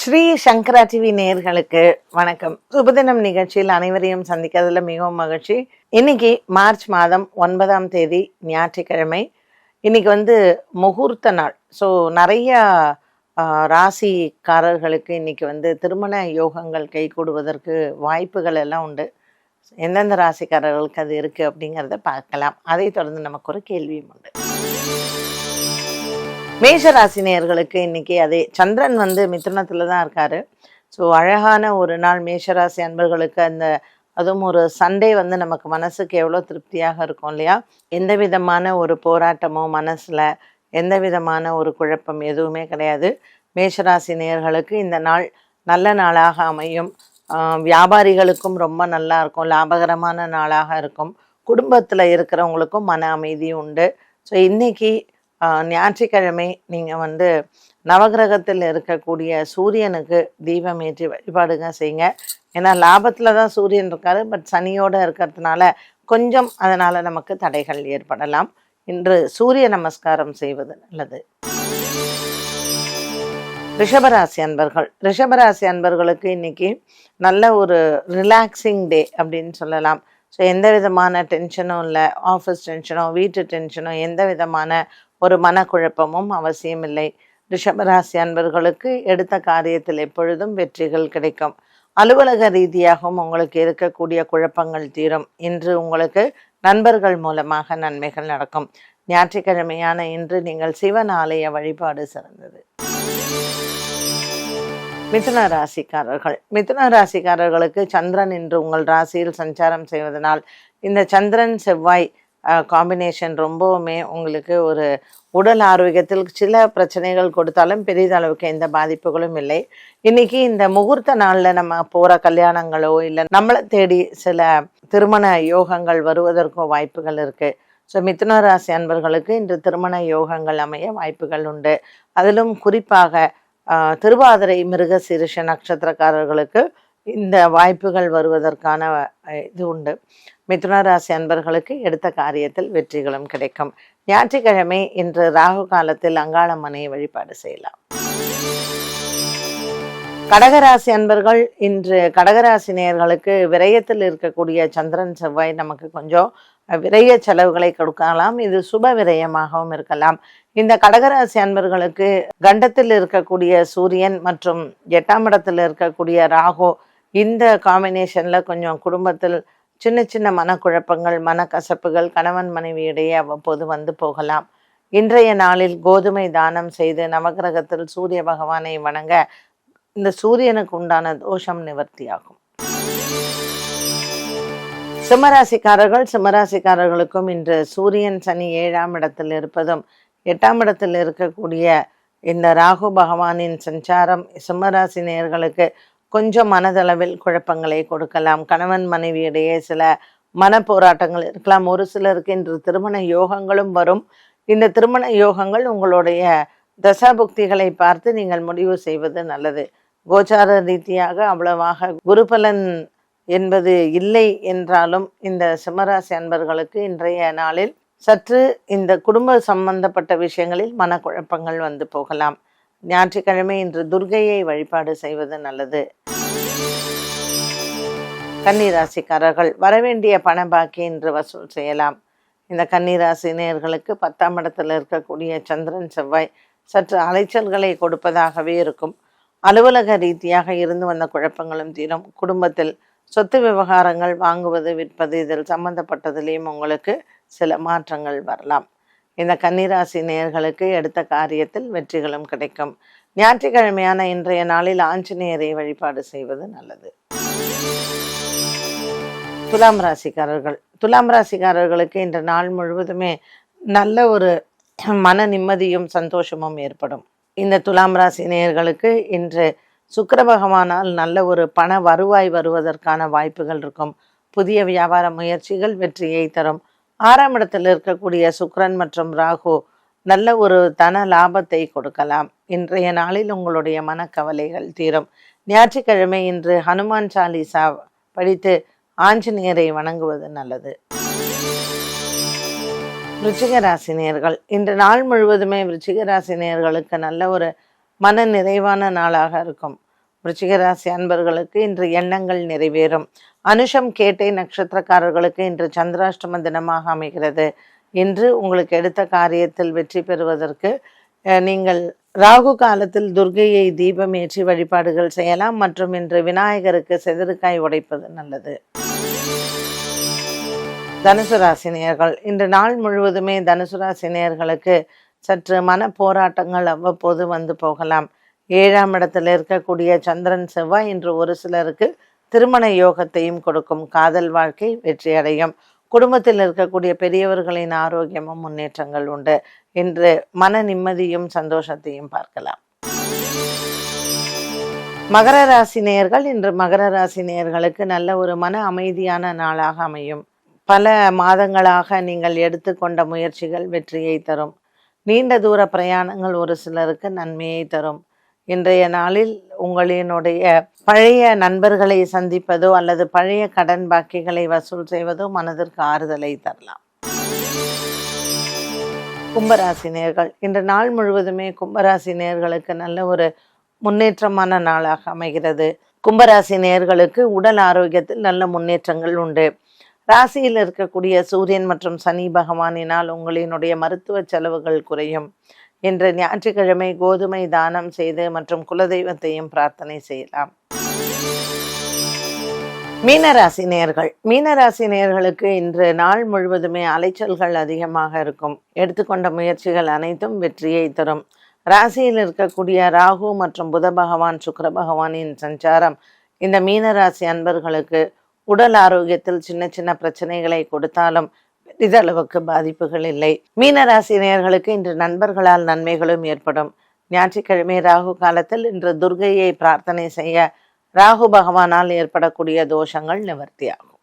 ஸ்ரீ சங்கரா TV நேர்களுக்கு வணக்கம். சுபதினம் நிகழ்ச்சியில் அனைவரையும் சந்திக்கிறதுல மிகவும் மகிழ்ச்சி. இன்னைக்கு மார்ச் மாதம் ஒன்பதாம் தேதி ஞாயிற்றுக்கிழமை. இன்னைக்கு வந்து முகூர்த்த நாள். ஸோ நிறைய ராசிக்காரர்களுக்கு இன்னைக்கு வந்து திருமண யோகங்கள் கைகூடுவதற்கு வாய்ப்புகள் எல்லாம் உண்டு. எந்தெந்த ராசிக்காரர்களுக்கு அது இருக்குது அப்படிங்கிறத பார்க்கலாம். அதை தொடர்ந்து நமக்கு ஒரு கேள்வியும் உண்டு. மேஷ ராசினியர்களுக்கு இன்னைக்கு அதே சந்திரன் வந்து மிதுனத்துல தான் இருக்காரு. ஸோ அழகான ஒரு நாள் மேஷராசி அன்பர்களுக்கு அந்த அதுவும் ஒரு சண்டே வந்து நமக்கு மனசுக்கு எவ்வளோ திருப்தியாக இருக்கும் இல்லையா? எந்த விதமான ஒரு போராட்டமோ மனசில் எந்த விதமான ஒரு குழப்பம் எதுவுமே கிடையாது. மேஷராசி நேர்களுக்கு இந்த நாள் நல்ல நாளாக அமையும். வியாபாரிகளுக்கும் ரொம்ப நல்லா இருக்கும் லாபகரமான நாளாக இருக்கும். குடும்பத்தில் இருக்கிறவங்களுக்கும் மன அமைதி உண்டு. ஸோ இன்னைக்கு ஞாயிற்றுக்கிழமை நீங்கள் வந்து நவகிரகத்தில் இருக்கக்கூடிய சூரியனுக்கு தீபம் ஏற்றி வழிபாடுங்க செய்யுங்க. ஏன்னா லாபத்தில் தான் சூரியன் இருக்காரு பட் சனியோடு இருக்கிறதுனால கொஞ்சம் அதனால் நமக்கு தடைகள் ஏற்படலாம். இன்று சூரிய நமஸ்காரம் செய்வது நல்லது. ரிஷபராசி அன்பர்கள். ரிஷபராசி அன்பர்களுக்கு இன்னைக்கு நல்ல ஒரு ரிலாக்ஸிங் டே அப்படின்னு சொல்லலாம். ஸோ எந்த விதமான டென்ஷனும் இல்லை. ஆஃபீஸ் டென்ஷனோ வீட்டு டென்ஷனோ எந்த விதமான ஒரு மனக்குழப்பமும் அவசியமில்லை. ரிஷபராசி அன்பர்களுக்கு எடுத்த காரியத்தில் எப்பொழுதும் வெற்றிகள் கிடைக்கும். அலுவலக ரீதியாகவும் உங்களுக்கு இருக்கக்கூடிய குழப்பங்கள் தீரும். இன்று உங்களுக்கு நண்பர்கள் மூலமாக நன்மைகள் நடக்கும். ஞாயிற்றுக்கிழமையான இன்று நீங்கள் சிவன் ஆலய வழிபாடு சிறந்தது. மிதுன ராசிக்காரர்கள். மிதுன ராசிக்காரர்களுக்கு சந்திரன் இன்று உங்கள் ராசியில் சஞ்சாரம் செய்வதனால் இந்த சந்திரன் செவ்வாய் காம்பினேஷன் ரொம்பவுமே உங்களுக்கு ஒரு உடல் ஆரோக்கியத்தில் சில பிரச்சனைகள் கொடுத்தாலும் பெரிதளவுக்கு எந்த பாதிப்புகளும் இல்லை. இன்னைக்கு இந்த முகூர்த்த நாளில் நம்ம போகிற கல்யாணங்களோ இல்லை நம்மளை தேடி சில திருமண யோகங்கள் வருவதற்கும் வாய்ப்புகள் இருக்கு. ஸோ மிதுன ராசி அன்பர்களுக்கு இன்று திருமண யோகங்கள் அமைய வாய்ப்புகள் உண்டு. அதிலும் குறிப்பாக திருவாதிரை மிருக சிறுஷ நட்சத்திரக்காரர்களுக்கு இந்த வாய்ப்புகள் வருவதற்கான இது உண்டு. மிதுனராசி அன்பர்களுக்கு எடுத்த காரியத்தில் வெற்றிகளும் கிடைக்கும். ஞாயிற்றுக்கிழமை இன்று ராகு காலத்தில் அங்காளம்மனையை வழிபாடு செய்யலாம். கடகராசி அன்பர்கள் இன்று கடகராசி நேயர்களுக்கு விரயத்தில் இருக்கக்கூடிய சந்திரன் செவ்வாய் நமக்கு கொஞ்சம் விரய செலவுகளை கொடுக்கலாம். இது சுப விரயமாகவும் இருக்கலாம். இந்த கடகராசி அன்பர்களுக்கு கண்டத்தில் இருக்கக்கூடிய சூரியன் மற்றும் எட்டாம் இடத்தில் இருக்கக்கூடிய ராகு இந்த காம்பினேஷன்ல கொஞ்சம் குடும்பத்தில் சின்ன சின்ன மனக்குழப்பங்கள் மனக்கசப்புகள் கணவன் மனைவி இடையே அவ்வப்போது வந்து போகலாம். இன்றைய நாளில் கோதுமை தானம் செய்து நவகிரகத்தில் சூரிய பகவானை வணங்க இந்த சூரியனுக்கு உண்டான தோஷம் நிவர்த்தியாகும். சிம்மராசிக்காரர்கள் சிம்மராசிக்காரர்களுக்கும் இன்று சூரியன் சனி ஏழாம் இடத்தில் இருப்பதும் எட்டாம் இடத்தில் இருக்கக்கூடிய இந்த ராகு பகவானின் சஞ்சாரம் சிம்மராசி நேயர்களுக்கு கொஞ்சம் மனதளவில் குழப்பங்களை கொடுக்கலாம். கணவன் மனைவி இடையே சில மன போராட்டங்கள் இருக்கலாம். ஒரு சிலருக்கு இன்று திருமண யோகங்களும் வரும். இந்த திருமண யோகங்கள் உங்களுடைய தசாபுக்திகளை பார்த்து நீங்கள் முடிவு செய்வது நல்லது. கோச்சார ரீதியாக அவ்வளவாக குருபலன் என்பது இல்லை என்றாலும் இந்த சிம்மராசி அன்பர்களுக்கு இன்றைய நாளில் சற்று இந்த குடும்ப சம்பந்தப்பட்ட விஷயங்களில் மனக்குழப்பங்கள் வந்து போகலாம். ஞாயிற்றுக்கிழமை இன்று துர்கையை வழிபாடு செய்வது நல்லது. கன்னிராசிக்காரர்கள் வரவேண்டிய பண பாக்கி இன்று வசூல் செய்யலாம். இந்த கன்னிராசி நேர்களுக்கு பத்தாம் இடத்தில் இருக்கக்கூடிய சந்திரன் செவ்வாய் சற்று அலைச்சல்களை கொடுப்பதாகவே இருக்கும். அலுவலக ரீதியாக இருந்து வந்த குழப்பங்களும் தீரும். குடும்பத்தில் சொத்து விவகாரங்கள் வாங்குவது விற்பது இதில் சம்பந்தப்பட்டதிலேயும் உங்களுக்கு சில மாற்றங்கள் வரலாம். இந்த கன்னிராசி நேயர்களுக்கு எடுத்த காரியத்தில் வெற்றிகளும் கிடைக்கும். ஞாயிற்றுக்கிழமையான இன்றைய நாளில் ஆஞ்சநேயரை வழிபாடு செய்வது நல்லது. துலாம் ராசிக்காரர்கள். துலாம் ராசிக்காரர்களுக்கு இன்று நாள் முழுவதுமே நல்ல ஒரு மன நிம்மதியும் சந்தோஷமும் ஏற்படும். இந்த துலாம் ராசி நேயர்களுக்கு இன்று சுக்கர பகவானால் நல்ல ஒரு பண வருவாய் வருவதற்கான வாய்ப்புகள் இருக்கும். புதிய வியாபார முயற்சிகள் வெற்றியை தரும். ஆறாம் இடத்தில் இருக்கக்கூடிய சுக்கிரன் மற்றும் ராகு நல்ல ஒரு தன லாபத்தை கொடுக்கலாம். இன்றைய நாளில் உங்களுடைய மனக்கவலைகள் தீரும். ஞாயிற்றுக்கிழமை இன்று ஹனுமான் சாலிசா படித்து ஆஞ்சநேயரை வணங்குவது நல்லது. விருச்சிக ராசினியர்கள் இன்று நாள் முழுவதுமே விருச்சிக ராசினியர்களுக்கு நல்ல ஒரு மன நிறைவான நாளாக இருக்கும். விருச்சிக ராசி அன்பர்களுக்கு இன்று எண்ணங்கள் நிறைவேறும். அனுஷம் கேட்டை நட்சத்திரக்காரர்களுக்கு இன்று சந்திராஷ்டம தினமாக அமைகிறது. இன்று உங்களுக்கு எடுத்த காரியத்தில் வெற்றி பெறுவதற்கு நீங்கள் ராகு காலத்தில் துர்கையை தீபம் ஏற்றி வழிபாடுகள் செய்யலாம் மற்றும் இன்று விநாயகருக்கு செதிருக்காய் உடைப்பது நல்லது. தனுசு ராசி நேயர்கள் இன்று நாள் முழுவதுமே தனுசு ராசி நேயர்களுக்கு சற்று மன போராட்டங்கள் அவ்வப்போது வந்து போகலாம். ஏழாம் இடத்தில் இருக்கக்கூடிய சந்திரன் செவ்வாய் இன்று ஒரு சிலருக்கு திருமண யோகத்தையும் கொடுக்கும். காதல் வாழ்க்கை வெற்றியடையும். குடும்பத்தில் இருக்கக்கூடிய பெரியவர்களின் ஆரோக்கியமும் முன்னேற்றங்கள் உண்டு. என்று மன நிம்மதியும் சந்தோஷத்தையும் பார்க்கலாம். மகர ராசி நேயர்கள் இன்று மகர ராசி நேயர்களுக்கு நல்ல ஒரு மன அமைதியான நாளாக அமையும். பல மாதங்களாக நீங்கள் எடுத்துக்கொண்ட முயற்சிகள் வெற்றியை தரும். நீண்ட தூர பிரயாணங்கள் ஒரு சிலருக்கு நன்மையை தரும். இன்றைய நாளில் உங்களினுடைய பழைய நண்பர்களை சந்திப்பதோ அல்லது பழைய கடன் பாக்கிகளை வசூல் செய்வதோ மனதிற்கு ஆறுதலை தரலாம். கும்பராசி நேர்கள் இன்று நாள் முழுவதுமே கும்பராசி நேர்களுக்கு நல்ல ஒரு முன்னேற்றமான நாளாக அமைகிறது. கும்பராசி நேர்களுக்கு உடல் ஆரோக்கியத்தில் நல்ல முன்னேற்றங்கள் உண்டு. ராசியில் இருக்கக்கூடிய சூரியன் மற்றும் சனி பகவானினால் உங்களினுடைய மருத்துவ செலவுகள் குறையும். இன்று ஞாயிற்றுக்கிழமை கோதுமை தானம் செய்து மற்றும் குலதெய்வத்தையும் பிரார்த்தனை செய்யலாம். மீனராசி நேர்கள். மீனராசி நேர்களுக்கு இன்று நாள் முழுவதுமே அலைச்சல்கள் அதிகமாக இருக்கும். எடுத்துக்கொண்ட முயற்சிகள் அனைத்தும் வெற்றியை தரும். ராசியில் இருக்கக்கூடிய ராகு மற்றும் புத பகவான் சுக்கர பகவானின் சஞ்சாரம் இந்த மீனராசி அன்பர்களுக்கு உடல் ஆரோக்கியத்தில் சின்ன சின்ன பிரச்சனைகளை கொடுத்தாலும் இதளவுக்கு பாதிப்புகள் இல்லை. மீனராசினியர்களுக்கு இன்று நண்பர்களால் நன்மைகளும் ஏற்படும். ஞாயிற்றுக்கிழமை ராகு காலத்தில் இன்று துர்கையை பிரார்த்தனை செய்ய ராகு பகவானால் ஏற்படக்கூடிய தோஷங்கள் நிவர்த்தியாகும்.